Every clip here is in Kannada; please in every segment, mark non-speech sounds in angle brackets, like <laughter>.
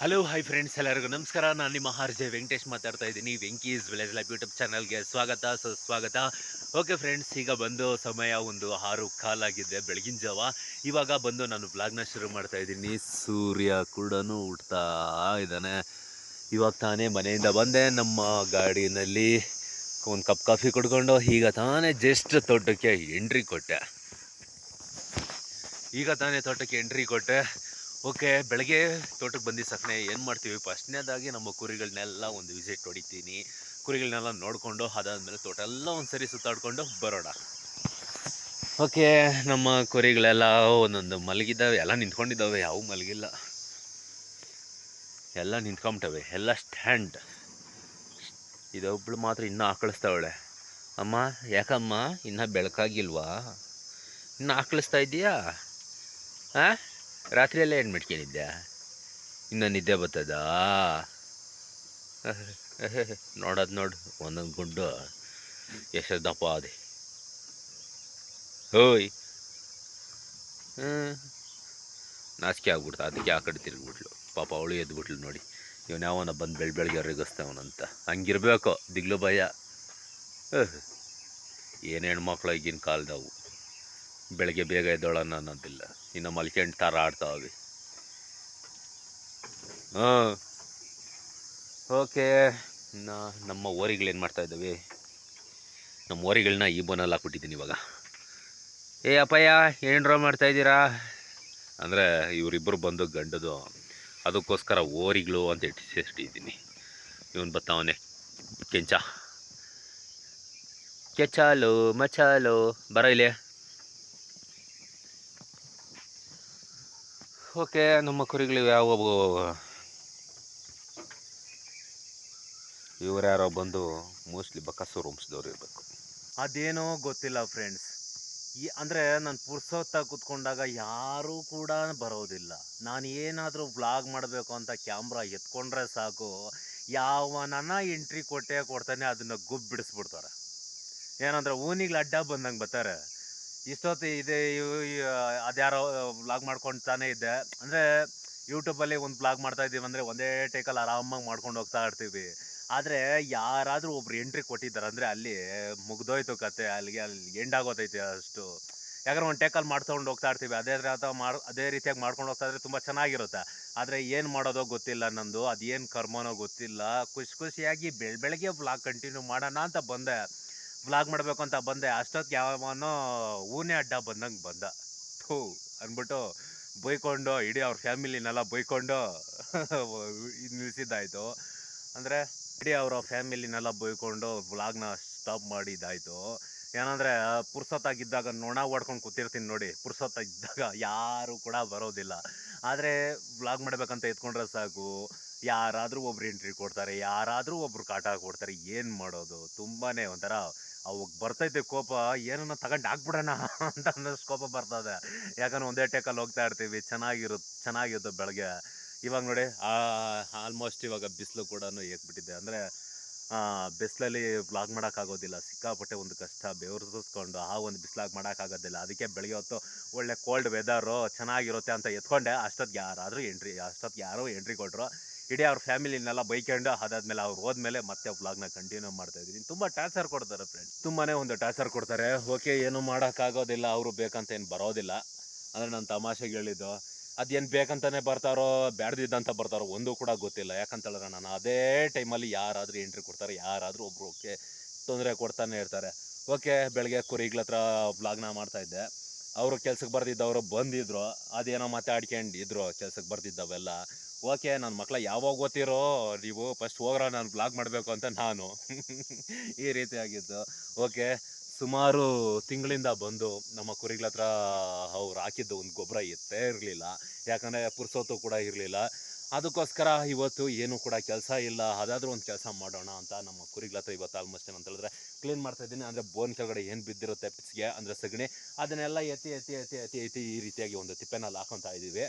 ಹಲೋ ಹೈ ಫ್ರೆಂಡ್ಸ್ ಎಲ್ಲರಿಗೂ ನಮಸ್ಕಾರ. ನಾನು ನಿಮ್ಮ ಆರ್ ಜೆ ವೆಂಕಟೇಶ್ ಮಾತಾಡ್ತಾ ಇದ್ದೀನಿ. ವೆಂಕೀಸ್ ವಿಲೇಜ್ ಲೈಫ್ ಯೂಟ್ಯೂಬ್ ಚಾನಲ್ಗೆ ಸ್ವಾಗತ, ಸುಸ್ವಾಗತ. ಓಕೆ ಫ್ರೆಂಡ್ಸ್ ಈಗ ಬಂದು ಸಮಯ ಒಂದು ಆರು ಕಾಲಾಗಿದೆ ಬೆಳಗಿನ ಜಾವ. ಇವಾಗ ಬಂದು ನಾನು ಬ್ಲಾಗ್ನ ಶುರು ಮಾಡ್ತಾ ಇದ್ದೀನಿ. ಸೂರ್ಯ ಕೂಡ ಹುಡ್ತಾ ಇದ್ದಾನೆ. ಇವಾಗ ತಾನೇ ಮನೆಯಿಂದ ಬಂದೆ, ನಮ್ಮ ಗಾಡಿನಲ್ಲಿ ಒಂದು ಕಪ್ ಕಾಫಿ ಕುಡ್ಕೊಂಡು. ಈಗ ತಾನೇ ಜಸ್ಟ್ ತೋಟಕ್ಕೆ ಎಂಟ್ರಿ ಕೊಟ್ಟೆ. ಈಗ ತಾನೇ ತೋಟಕ್ಕೆ ಎಂಟ್ರಿ ಕೊಟ್ಟೆ. ಓಕೆ, ಬೆಳಗ್ಗೆ ತೋಟಕ್ಕೆ ಬಂದು ಸಕ್ಕನೆ ಏನು ಮಾಡ್ತೀವಿ? ಫಸ್ಟ್ನೇದಾಗಿ ನಮ್ಮ ಕುರಿಗಳನ್ನೆಲ್ಲ ಒಂದು ವಿಸಿಟ್ ಹೊಡಿತೀನಿ. ಕುರಿಗಳನ್ನೆಲ್ಲ ನೋಡಿಕೊಂಡು ಅದಾದಮೇಲೆ ತೋಟ ಎಲ್ಲ ಒಂದು ಸರಿ ಸುತ್ತಾಡಿಕೊಂಡು ಬರೋಣ. ಓಕೆ, ನಮ್ಮ ಕುರಿಗಳೆಲ್ಲ ಒಂದೊಂದು ಮಲಗಿದ್ದಾವೆ. ಎಲ್ಲ ನಿಂತ್ಕೊಂಡಿದ್ದಾವೆ. ಯಾವ ಮಲಗಿಲ್ಲ. ಎಲ್ಲ ನಿಂತ್ಕೊಂಬಿಟ್ಟವೆ. ಎಲ್ಲ ಸ್ಟ್ಯಾಂಡ್. ಇದೊಬ್ಳು ಮಾತ್ರ ಇನ್ನೂ ಆಕಳಿಸ್ತಾವಳೆ. ಅಮ್ಮ, ಯಾಕಮ್ಮ? ಇನ್ನೂ ಬೆಳಕಾಗಿಲ್ವಾ? ಇನ್ನೂ ಆಕಳಿಸ್ತಾ ಇದೆಯಾ ಹಾಂ ರಾತ್ರಿಯಲ್ಲೇ ಏನು ಮಾಡ್ಕೊಂಡಿದ್ದೆ ಇನ್ನು ನಿದ್ದೆ ಬರ್ತದ? <laughs> ನೋಡೋದು ನೋಡು, ಒಂದೊಂದು ಗುಂಡು ಎಷ್ಟು ದಪ್ಪ ಅದೇ ಹೋಯ್. ಹ್ಞೂ ನಾಚಿಕೆ ಆಗ್ಬಿಡ್ತು, ಅದಕ್ಕೆ ಆ ಕಡೆ ತಿರುಗ್ಬಿಟ್ಲು. ಪಾಪ ಅವಳು ಎದ್ಬಿಟ್ಲು ನೋಡಿ. ಇವನು ಯಾವನ ಬಂದು ಬೆಳ್ ಬೆಳಗ್ಗೆ ರೆಗಿಸ್ತಾವನಂತ ಹಂಗಿರ್ಬೇಕು, ದಿಗ್ಲು ಭಯ. ಏನು ಹೆಣ್ಮಕ್ಳು ಈಗಿನ ಕಾಲದವು. ಬೆಳಗ್ಗೆ ಬೇಗ ಎದ್ದೋಳನ್ನ ಅನ್ನೋದಿಲ್ಲ ಇನ್ನು ಮಲ್ಕೆಂಡ್ ಥರ ಆಡ್ತಾವೆ ಹಾಂ. ಓಕೆ. ಇನ್ನು ನಮ್ಮ ಓರಿಗಳೇನು ಮಾಡ್ತಾ ಇದ್ದಾವೆ? ನಮ್ಮ ಓರಿಗಳನ್ನ ಈ ಬೋನಲ್ಲಿ ಹಾಕ್ಬಿಟ್ಟಿದ್ದೀನಿ ಇವಾಗ. ಏ ಅಪ್ಪಯ್ಯ ಮಾಡ್ತಾ ಇದ್ದೀರಾ? ಅಂದರೆ ಇವರಿಬ್ಬರು ಬಂದು ಗಂಡದು, ಅದಕ್ಕೋಸ್ಕರ ಓರಿಗಳು ಅಂತ ಇಟ್ಟಿದ್ದೀನಿ ಇವನು ಬತ್ತಾವನೆ ಕೆಂಚ. ಕೆಚಾಲೋ ಮಚಾಲೋ ಬರ ಇಲ್ಲಿ. ಓಕೆ ನಮ್ಮ ಕುರಿಗಳು ಯಾವ ಇವರ್ಯಾರೋ ಬಂದು ಮೋಸ್ಟ್ಲಿ ಬಕಾಸು ರೂಮ್ಸ್ದವ್ರು ಇರಬೇಕು. ಅದೇನೋ ಗೊತ್ತಿಲ್ಲ ಫ್ರೆಂಡ್ಸ್ ಈ ಅಂದರೆ ನಾನು ಪುರ್ಸೊತ್ತಾಗಿ ಕೂತ್ಕೊಂಡಾಗ ಯಾರೂ ಕೂಡ ಬರೋದಿಲ್ಲ. ನಾನು ಏನಾದರೂ ವ್ಲಾಗ್ ಮಾಡಬೇಕು ಅಂತ ಕ್ಯಾಮ್ರಾ ಎತ್ಕೊಂಡ್ರೆ ಸಾಕು. ಯಾವನನ್ನ ಎಂಟ್ರಿ ಕೊಟ್ಟೆ ಕೊಡ್ತಾನೆ, ಅದನ್ನು ಗುಬ್ ಬಿಡಿಸ್ಬಿಡ್ತಾರೆ ಏನಂದ್ರೆ ಊನಿಗೆ ಅಡ್ಡ ಬಂದಂಗೆ ಬರ್ತಾರೆ. ಇಷ್ಟೊತ್ತು ಇದೆ ಅದ್ಯಾರೋ ಬ್ಲಾಗ್ ಮಾಡ್ಕೊಳ್ತಾನೆ ಇದ್ದೆ. ಅಂದರೆ ಯೂಟ್ಯೂಬಲ್ಲಿ ಒಂದು ಬ್ಲಾಗ್ ಮಾಡ್ತಾ ಇದ್ದೀವಿ ಅಂದರೆ ಒಂದೇ ಟೇಕಲ್ಲಿ ಆರಾಮಾಗಿ ಮಾಡ್ಕೊಂಡು ಹೋಗ್ತಾ ಇರ್ತೀವಿ. ಆದರೆ, ಯಾರಾದರೂ ಒಬ್ರು ಎಂಟ್ರಿ ಕೊಟ್ಟಿದ್ದಾರೆ ಅಂದರೆ ಅಲ್ಲಿ ಮುಗ್ದೋಯ್ತು ಕತೆ, ಅಲ್ಲಿಗೆ, ಅಲ್ಲಿ ಎಂಡ್ ಆಗೋತೈತೆ ಅಷ್ಟು. ಯಾಕಂದ್ರೆ ಒಂದು ಟೇಕಲ್ಲಿ ಮಾಡ್ಕೊಂಡು ಹೋಗ್ತಾ ಇರ್ತೀವಿ. ಅದೇ ರೀತಿ ಮಾಡಿ, ಅದೇ ರೀತಿಯಾಗಿ ಮಾಡ್ಕೊಂಡು ಹೋಗ್ತಾ ಇದ್ರೆ ತುಂಬ ಚೆನ್ನಾಗಿರುತ್ತೆ. ಆದರೆ ಏನು ಮಾಡೋದೋ ಗೊತ್ತಿಲ್ಲ ನಂದು, ಅದೇನು ಕರ್ಮನೋ ಗೊತ್ತಿಲ್ಲ. ಖುಷಿ ಖುಷಿಯಾಗಿ ಬೆಳ್ ಬೆಳಗ್ಗೆ ಬ್ಲಾಗ್ ಕಂಟಿನ್ಯೂ ಮಾಡೋಣ ಅಂತ ಬಂದೆ. ವ್ಲಾಗ್ ಮಾಡಬೇಕು ಅಂತ ಬಂದೆ. ಅಷ್ಟೊತ್ತಿಗೆ ಯಾವನೋ ಊನೇ ಅಡ್ಡ ಬಂದಂಗೆ ಬಂದ. ಥೂ ಅಂದ್ಬಿಟ್ಟು ಬೈಕೊಂಡು ಇಡೀ ಅವ್ರ ಫ್ಯಾಮಿಲಿನೆಲ್ಲ ಬೈಕೊಂಡು <laughs> ನಿಲ್ಲಿಸಿದ್ದಾಯಿತು ಅಂದರೆ ಇಡೀ ಅವರ ಫ್ಯಾಮಿಲಿನೆಲ್ಲ ಬೈಕೊಂಡು ವ್ಲಾಗ್ನ ಸ್ಟಾಪ್ ಮಾಡಿದ್ದಾಯಿತು. ಏನಂದರೆ ಪುರ್ಸೊತ್ತಾಗಿದ್ದಾಗ ನೊಣ ಹೊಡ್ಕೊಂಡು ಕೂತಿರ್ತೀನಿ ನೋಡಿ. ಪುರ್ಸೊತ್ತಾಗಿದ್ದಾಗ ಯಾರು ಕೂಡ ಬರೋದಿಲ್ಲ. ಆದರೆ ವ್ಲಾಗ್ ಮಾಡಬೇಕಂತ ಎತ್ಕೊಂಡ್ರೆ ಸಾಕು. ಯಾರಾದರೂ ಒಬ್ರು ಎಂಟ್ರಿ ಕೊಡ್ತಾರೆ, ಯಾರಾದರೂ ಒಬ್ರು ಕಾಟ ಕೊಡ್ತಾರೆ, ಏನು ಮಾಡೋದು? ತುಂಬಾ ಒಂಥರ ಅವಾಗ ಬರ್ತೈತೆ ಕೋಪ, ಏನನ್ನ ತಗೊಂಡು ಹಾಕ್ಬಿಡೋಣ <laughs> ಅಂತ ಅನ್ನೋಷ್ಟು ಕೋಪ ಬರ್ತದೆ. ಯಾಕಂದ್ರೆ ಒಂದೇ ಟೇಕಲ್ಲಿ ಹೋಗ್ತಾ ಇರ್ತೀವಿ ಚೆನ್ನಾಗಿರುತ್ತೆ ಚೆನ್ನಾಗಿರುತ್ತೆ ಬೆಳಗ್ಗೆ. ಇವಾಗ ನೋಡಿ ಆಲ್ಮೋಸ್ಟ್ ಇವಾಗ ಬಿಸಿಲು ಕೂಡ ಏಕ್ಬಿಟ್ಟಿದೆ. ಅಂದರೆ ಬಿಸಿಲಲ್ಲಿ ಬ್ಲಾಗ್ ಮಾಡೋಕ್ಕಾಗೋದಿಲ್ಲ. ಸಿಕ್ಕಾಪಟ್ಟೆ ಒಂದು ಕಷ್ಟ, ಬೆವರು ಸುಸ್ಕೊಂಡು ಆ ಒಂದು ಬಿಸಿಲಾಗಿ ಮಾಡೋಕ್ಕಾಗೋದಿಲ್ಲ. ಅದಕ್ಕೆ ಬೆಳಗ್ಗೆ ಹೊತ್ತು ಒಳ್ಳೆ ಕೋಲ್ಡ್ ವೆದರು ಚೆನ್ನಾಗಿರುತ್ತೆ ಅಂತ ಎತ್ಕೊಂಡೆ. ಅಷ್ಟೊತ್ತಿಗೆ ಯಾರಾದರೂ ಎಂಟ್ರಿ ಅಷ್ಟೊತ್ತಿಗೆ ಯಾರೋ ಎಂಟ್ರಿ ಕೊಟ್ಟರು ಇಡೀ ಅವ್ರ ಫ್ಯಾಮಿಲಿನೆಲ್ಲ ಬೈಕೊಂಡು ಅದಾದ್ಮೇಲೆ ಅವ್ರು ಹೋದ್ಮೇಲೆ ಮತ್ತೆ ವ್ಲಾಗ್ನ ಕಂಟಿನ್ಯೂ ಮಾಡ್ತಾ ಇದ್ದೀನಿ. ತುಂಬ ಟಾರ್ಚರ್ ಕೊಡ್ತಾರೆ ಫ್ರೆಂಡ್ಸ್ ತುಂಬಾನೇ ಒಂದು ಟಾರ್ಚರ್ ಕೊಡ್ತಾರೆ. ಓಕೆ, ಏನು ಮಾಡೋಕ್ಕಾಗೋದಿಲ್ಲ. ಅವರು ಬೇಕಂತ ಏನು ಬರೋದಿಲ್ಲ. ಅಂದರೆ ನಾನು ತಮಾಷೆಗೆ ಹೇಳಿದ್ದು ಅದೇನು ಬೇಕಂತಾನೆ ಬರ್ತಾರೋ, ಬ್ಯಾಡ್ದಿದ್ದಂತ ಬರ್ತಾರೋ, ಒಂದು ಕೂಡ ಗೊತ್ತಿಲ್ಲ. ಯಾಕಂತ ಹೇಳಿದ್ರೆ ನಾನು ಅದೇ ಟೈಮಲ್ಲಿ ಯಾರಾದರೂ ಎಂಟ್ರಿ ಕೊಡ್ತಾರೆ, ಯಾರಾದರೂ ಒಬ್ರು ಓಕೆ, ತೊಂದರೆ ಕೊಡ್ತಾನೆ ಇರ್ತಾರೆ. ಓಕೆ ಬೆಳಗ್ಗೆ ಕುರಿಗಳ ಹತ್ರ ನ ಮಾಡ್ತಾ ಇದ್ದೆ. ಅವರು ಕೆಲ್ಸಕ್ಕೆ ಬರ್ದಿದ್ದವರು ಬಂದಿದ್ರು. ಅದೇನೋ ಮಾತಾಡ್ಕೊಂಡಿದ್ರು ಕೆಲ್ಸಕ್ಕೆ ಬರ್ದಿದ್ದವೆಲ್ಲ. ಓಕೆ ನನ್ನ ಮಕ್ಳ ಯಾವಾಗ ಓದ್ತಿರೋ, ನೀವು ಫಸ್ಟ್ ಹೋಗ್ರ, ನಾನು ಬ್ಲಾಗ್ ಮಾಡಬೇಕು ಅಂತ ನಾನು. ಈ ರೀತಿ ಆಗಿದ್ದು. ಓಕೆ, ಸುಮಾರು ತಿಂಗಳಿಂದ ಬಂದು ನಮ್ಮ ಕುರಿಗಳ ಹತ್ರ ಅವ್ರು ಹಾಕಿದ್ದು ಒಂದು ಗೊಬ್ಬರ ಎತ್ತೇ ಇರಲಿಲ್ಲ. ಯಾಕಂದರೆ ಪುರ್ಸೊತ್ತು ಕೂಡ ಇರಲಿಲ್ಲ. ಅದಕ್ಕೋಸ್ಕರ ಇವತ್ತು ಏನು ಕೂಡ ಕೆಲಸ ಇಲ್ಲ, ಅದಾದರೂ ಒಂದು ಕೆಲಸ ಮಾಡೋಣ ಅಂತ ನಮ್ಮ ಕುರಿಗಳ ಹತ್ರ ಇವತ್ತು ಆಲ್ಮೋಸ್ಟ್ ಏನಂತ ಹೇಳಿದ್ರೆ ಕ್ಲೀನ್ ಮಾಡ್ತಾ ಇದ್ದೀನಿ. ಅಂದರೆ ಬೋನ್ ಕೆಳಗಡೆ ಏನು ಬಿದ್ದಿರುತ್ತೆ ಪಿಸ್ಗೆ ಅಂದರೆ ಸಗಣಿ, ಅದನ್ನೆಲ್ಲ ಎತ್ತಿ ಎತ್ತಿ ಎತ್ತಿ ಎತ್ತಿ ಎತ್ತಿ ಈ ರೀತಿಯಾಗಿ ಒಂದು ತಿಪ್ಪೆನಲ್ಲಿ ಹಾಕೊತಾ ಇದ್ದೀವಿ.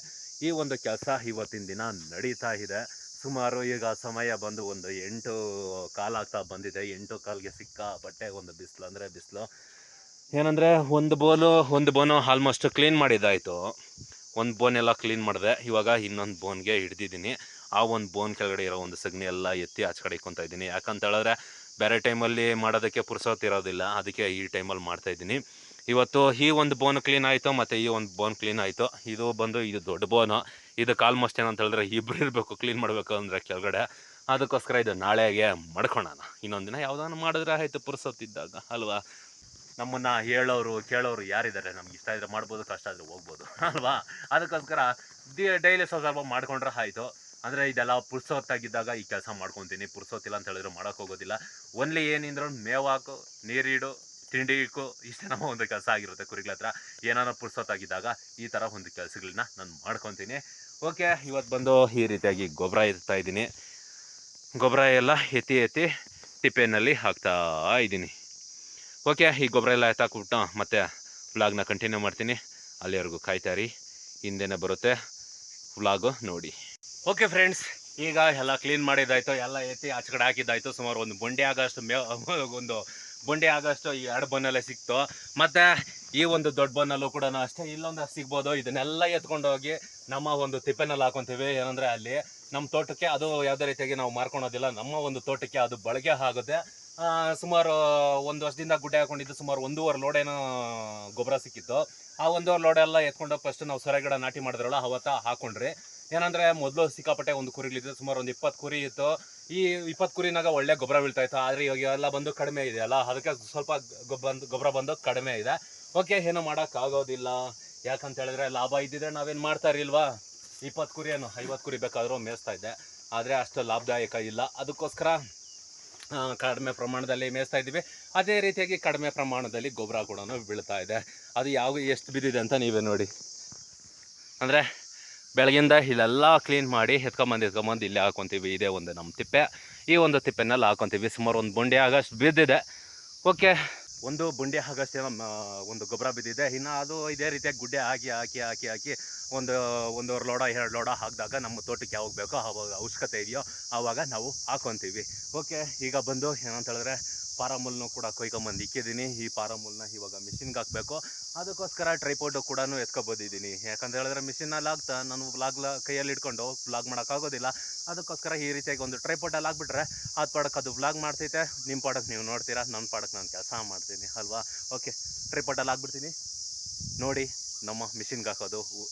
ಈ ಒಂದು ಕೆಲಸ ಇವತ್ತಿನ ದಿನ ನಡೀತಾ ಇದೆ. ಸುಮಾರು ಈಗ ಸಮಯ ಬಂದು ಒಂದು ಎಂಟು ಕಾಲಾಗ್ತಾ ಬಂದಿದೆ. ಎಂಟು ಕಾಲಿಗೆ ಸಿಕ್ಕ ಬಟ್ಟೆ, ಒಂದು ಬಿಸಿಲು ಅಂದರೆ ಬಿಸಿಲು. ಏನಂದರೆ ಒಂದು ಬೋಲು ಒಂದು ಬೋನು ಆಲ್ಮೋಸ್ಟ್ ಕ್ಲೀನ್ ಮಾಡಿದ್ದಾಯಿತು. ಒಂದು ಬೋನ್ ಎಲ್ಲ ಕ್ಲೀನ್ ಮಾಡಿದೆ. ಇವಾಗ ಇನ್ನೊಂದು ಬೋನ್ಗೆ ಹಿಡ್ದಿದ್ದೀನಿ. ಆ ಒಂದು ಬೋನ್ ಕೆಳಗಡೆ ಇರೋ ಒಂದು ಸಗಣಿ ಎಲ್ಲ ಎತ್ತಿ ಆಚೆ ಕಡೆ ಇಕ್ಕೊತಾ ಇದ್ದೀನಿ. ಯಾಕಂತ ಹೇಳಿದ್ರೆ ಬೇರೆ ಟೈಮಲ್ಲಿ ಮಾಡೋದಕ್ಕೆ ಪುರ್ಸೋತ್ ಇರೋದಿಲ್ಲ. ಅದಕ್ಕೆ ಈ ಟೈಮಲ್ಲಿ ಮಾಡ್ತಾ ಇದ್ದೀನಿ. ಇವತ್ತು ಈ ಒಂದು ಬೋನ್ ಕ್ಲೀನ್ ಆಯಿತು ಮತ್ತು ಈ ಒಂದು ಬೋನ್ ಕ್ಲೀನ್ ಆಯಿತು. ಇದು ಬಂದು ಇದು ದೊಡ್ಡ ಬೋನು ಇದಕ್ಕೆ ಆಲ್ಮೋಸ್ಟ್ ಏನಂತ ಹೇಳಿದ್ರೆ ಇಬ್ಬರು ಇರಬೇಕು ಕ್ಲೀನ್ ಮಾಡಬೇಕು ಅಂದರೆ ಕೆಳಗಡೆ. ಅದಕ್ಕೋಸ್ಕರ ಇದು ನಾಳೆಗೆ ಮಾಡ್ಕೊಳೋಣ. ಇನ್ನೊಂದು ದಿನ ಮಾಡಿದ್ರೆ ಆಯಿತು ಪುರ್ಸೊತ್ತಿದ್ದಾಗ ಅಲ್ವಾ? ನಮ್ಮನ್ನ ಹೇಳೋರು, ಕೇಳೋರು ಯಾರಿದ್ದಾರೆ? ನಮ್ಗೆ ಇಷ್ಟ ಇದ್ರೆ ಮಾಡ್ಬೋದು, ಕಷ್ಟ ಆದರೆ ಹೋಗ್ಬೋದು. <laughs> ಅಲ್ವಾ? ಅದಕ್ಕೋಸ್ಕರ ಡೈಲಿ ಸ್ವಲ್ಪ ಮಾಡ್ಕೊಂಡ್ರೆ ಆಯಿತು. ಅಂದರೆ ಇದೆಲ್ಲ ಪುರ್ಸೊತ್ತಾಗಿದ್ದಾಗ ಈ ಕೆಲಸ ಮಾಡ್ಕೊತೀನಿ. ಪುರ್ಸೊತ್ತಿಲ್ಲ ಅಂತ ಹೇಳಿದ್ರೆ ಮಾಡೋಕ್ಕೋಗೋದಿಲ್ಲ ಒನ್ಲಿ ಏನಿದ್ರು ಮೇವು ಹಾಕು ನೀರಿಡು ತಿಂಡಿ ಇಕ್ಕು ಇಷ್ಟೇ ನಮ್ಮ ಒಂದು ಕೆಲಸ ಆಗಿರುತ್ತೆ ಕುರಿಗಳ ಹತ್ರ. ಏನಾರ ಪುರ್ಸೊತ್ತಾಗಿದ್ದಾಗ ಈ ಥರ ಒಂದು ಕೆಲಸಗಳನ್ನ ನಾನು ಮಾಡ್ಕೊತೀನಿ. ಓಕೆ ಇವತ್ತು ಬಂದು ಈ ರೀತಿಯಾಗಿ ಗೊಬ್ಬರ ಇರ್ತಾ ಇದ್ದೀನಿ. ಗೊಬ್ಬರ ಎಲ್ಲ ಎತ್ತಿ ಎತ್ತಿ ತಿಪ್ಪೆನಲ್ಲಿ ಹಾಕ್ತಾ ಇದ್ದೀನಿ. ಓಕೆ ಈ ಗೊಬ್ಬರ ಎಲ್ಲ ಎತ್ತಾಕ್ಬಿಟ್ಟು ಮತ್ತೆ ವ್ಲಾಗ್ನ ಕಂಟಿನ್ಯೂ ಮಾಡ್ತೀನಿ. ಅಲ್ಲಿವರೆಗೂ ಕಾಯ್ತಾರಿ ಹಿಂದೆನೇ ಬರುತ್ತೆ ವ್ಲಾಗು ನೋಡಿ. ಓಕೆ ಫ್ರೆಂಡ್ಸ್ ಈಗ ಎಲ್ಲ ಕ್ಲೀನ್ ಮಾಡಿದ್ದಾಯ್ತು, ಎಲ್ಲ ಎತ್ತಿ ಆಚೆ ಕಡೆ ಹಾಕಿದ್ದಾಯ್ತು. ಸುಮಾರು ಒಂದು ಬೊಂಡೆ ಆಗೋಷ್ಟು ಮೇ <laughs> ಒಂದು ಬೊಂಡೆ ಆಗೋಷ್ಟು ಈ ಎರಡು ಬನ್ನಲ್ಲೇ ಸಿಕ್ತು. ಮತ್ತು ಈ ಒಂದು ದೊಡ್ಡ ಬನ್ನಲ್ಲೂ ಕೂಡ ಅಷ್ಟೇ ಇಲ್ಲೊಂದು ಸಿಗ್ಬೋದು. ಇದನ್ನೆಲ್ಲ ಎತ್ಕೊಂಡು ಹೋಗಿ ನಮ್ಮ ಒಂದು ತಿಪ್ಪೆನಲ್ಲಿ ಹಾಕೊತೀವಿ. ಏನಂದರೆ ಅಲ್ಲಿ ನಮ್ಮ ತೋಟಕ್ಕೆ ಅದು ಯಾವುದೇ ರೀತಿಯಾಗಿ ನಾವು ಮಾರ್ಕೊಳೋದಿಲ್ಲ ನಮ್ಮ ಒಂದು ತೋಟಕ್ಕೆ ಅದು ಬಳಕೆ ಆಗುತ್ತೆ. ಸುಮಾರು ಒಂದು ವರ್ಷದಿಂದ ಗುಡ್ಡೆ ಹಾಕೊಂಡಿದ್ದು ಸುಮಾರು ಒಂದೂವರೆ ಏನೋ ಗೊಬ್ಬರ ಸಿಕ್ಕಿತ್ತು. ಆ ಒಂದೂವರೆ ಲೋಡ್ ಎಲ್ಲ ಎತ್ಕೊಂಡು ಫಸ್ಟ್ ನಾವು ಸೊರೆ ಗಿಡ ನಾಟಿ ಮಾಡಿದ್ರಲ್ಲ, ಅವತ್ತ ಹಾಕೊಂಡ್ರಿ. ಏನಂದ್ರೆ ಮೊದಲು ಸಿಕ್ಕಾಪಟ್ಟೆ ಒಂದು ಕುರಿಗಳಿದ್ದು ಸುಮಾರು ಒಂದು ಇಪ್ಪತ್ತು ಕುರಿ ಇತ್ತು. ಈ ಇಪ್ಪತ್ತು ಕುರಿನಾಗ ಒಳ್ಳೆ ಗೊಬ್ಬರ ಬೀಳ್ತಾ ಇತ್ತು, ಆದರೆ ಇವಾಗ ಎಲ್ಲ ಬಂದು ಕಡಿಮೆ ಇದೆ ಅಲ್ಲ, ಅದಕ್ಕೆ ಸ್ವಲ್ಪ ಗೊಬ್ಬರ ಗೊಬ್ಬರ ಬಂದು ಕಡಿಮೆ ಇದೆ. ಓಕೆ, ಏನು ಮಾಡೋಕ್ಕಾಗೋದಿಲ್ಲ ಯಾಕಂತ ಹೇಳಿದ್ರೆ ಲಾಭ ಇದ್ದಿದ್ರೆ ನಾವೇನು ಮಾಡ್ತಾ ಇರಲಿಲ್ವಾ? ಇಪ್ಪತ್ತು ಕುರಿ ಏನು ಐವತ್ತು ಕುರಿ ಬೇಕಾದರೂ ಮೇಯಿಸ್ತಾ ಇದ್ದೆ. ಆದರೆ ಅಷ್ಟು ಲಾಭದಾಯಕ ಇಲ್ಲ. ಅದಕ್ಕೋಸ್ಕರ ಕಡಿಮೆ ಪ್ರಮಾಣದಲ್ಲಿ ಮೇಯಿಸ್ತಾ ಇದ್ದೀವಿ. ಅದೇ ರೀತಿಯಾಗಿ ಕಡಿಮೆ ಪ್ರಮಾಣದಲ್ಲಿ ಗೊಬ್ಬರ ಕೂಡ ಬೀಳ್ತಾ ಇದೆ. ಅದು ಯಾವ, ಎಷ್ಟು ಬಿದ್ದಿದೆ ಅಂತ ನೀವೇ ನೋಡಿ. ಅಂದರೆ ಬೆಳಗಿಂದ ಇಲ್ಲೆಲ್ಲ ಕ್ಲೀನ್ ಮಾಡಿ ಎತ್ಕೊಂಬಂದು ಎತ್ಕೊಂಬಂದು ಇಲ್ಲೇ ಹಾಕೊತೀವಿ. ಇದೇ ಒಂದು ನಮ್ಮ ತಿಪ್ಪೆ. ಈ ಒಂದು ತಿಪ್ಪೆನಲ್ಲಿ ಹಾಕೊತೀವಿ. ಸುಮಾರು ಒಂದು ಬುಂಡಿ ಆಗಷ್ಟು ಬಿದ್ದಿದೆ. ಓಕೆ, ಒಂದು ಬುಂಡಿ ಆಗಷ್ಟು ಒಂದು ಗೊಬ್ಬರ ಬಿದ್ದಿದೆ. ಇನ್ನು ಅದು ಇದೇ ರೀತಿಯಾಗಿ ಗುಡ್ಡೆ ಹಾಕಿ ಹಾಕಿ ಹಾಕಿ ಹಾಕಿ ಒಂದು, ಒಂದೂವರೆ ಲೋಡ, ಎರಡು ಲೋಡ ಹಾಕಿದಾಗ ನಮ್ಮ ತೋಟಕ್ಕೆ ಯಾವಾಗ ಬೇಕೋ ಆವಾಗ ಅವಶ್ಯಕತೆ ಇದೆಯೋ ಆವಾಗ ನಾವು ಹಾಕೊತೀವಿ. ಓಕೆ, ಈಗ ಬಂದು ಏನಂತ ಹೇಳಿದ್ರೆ ಪಾರಮುಲ್ನು ಕೂಡ ಕೊಯ್ಕೊಂಬಂದು ಇಕ್ಕಿದ್ದೀನಿ. ಈ ಪಾರಮುಲ್ನ ಇವಾಗ ಮಿಷಿನ್ಗೆ ಹಾಕಬೇಕು. ಅದಕ್ಕೋಸ್ಕರ ಟ್ರೈಪೋಟು ಕೂಡ ಎತ್ಕೊಬೋದಿದ್ದೀನಿ. ಯಾಕಂತ ಹೇಳಿದ್ರೆ ಮಿಷಿನಲ್ಲಿ ಹಾಕ್ತಾ ನಾನು ಬ್ಲಾಗ್ ಕೈಯಲ್ಲಿ ಇಟ್ಕೊಂಡು ಬ್ಲಾಗ್ ಮಾಡೋಕ್ಕಾಗೋದಿಲ್ಲ ಅದಕ್ಕೋಸ್ಕರ ಈ ರೀತಿಯಾಗಿ ಒಂದು ಟ್ರೈಪೋಟಲ್ಲಿ ಹಾಕ್ಬಿಟ್ರೆ ಅದು ಪಾಡಕ್ಕೆ ಅದು ಬ್ಲಾಗ್ ಮಾಡ್ತೈತೆ. ನಿಮ್ಮ ಪಾಡಕ್ಕೆ ನೀವು ನೋಡ್ತೀರಾ ನನ್ನ ಪಾಡಕ್ಕೆ ನಾನು ಕೆಲಸ ಮಾಡ್ತೀನಿ, ಅಲ್ವಾ? ಓಕೆ ಟ್ರೈಪೋಟಲ್ಲಿ ಹಾಕ್ಬಿಡ್ತೀನಿ ನೋಡಿ. ನಮ್ಮ ಮಿಷಿನ್ಗೆ ಹಾಕೋದು ಹು-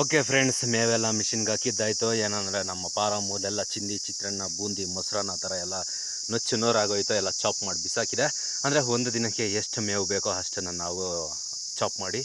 ಓಕೆ ಫ್ರೆಂಡ್ಸ್ ಮೇವೆಲ್ಲ ಮಿಷಿನ್ಗೆ ಹಾಕಿದ್ದಾಯ್ತು. ಏನಂದರೆ ನಮ್ಮ ಮೂಲೆಲ್ಲ ಚಿಂದಿ, ಚಿತ್ರಾನ್ನ, ಬೂಂದಿ, ಮೊಸರನ್ನ ಥರ ಎಲ್ಲ ನುಚ್ಚು ನೂರಾಗೋಯ್ತು. ಎಲ್ಲ ಚಾಪ್ ಮಾಡಿ ಬಿಸಾಕಿದೆ. ಅಂದರೆ ಒಂದು ದಿನಕ್ಕೆ ಎಷ್ಟು ಮೇವು ಬೇಕೋ ಅಷ್ಟನ್ನು ನಾವು ಚಾಪ್ ಮಾಡಿ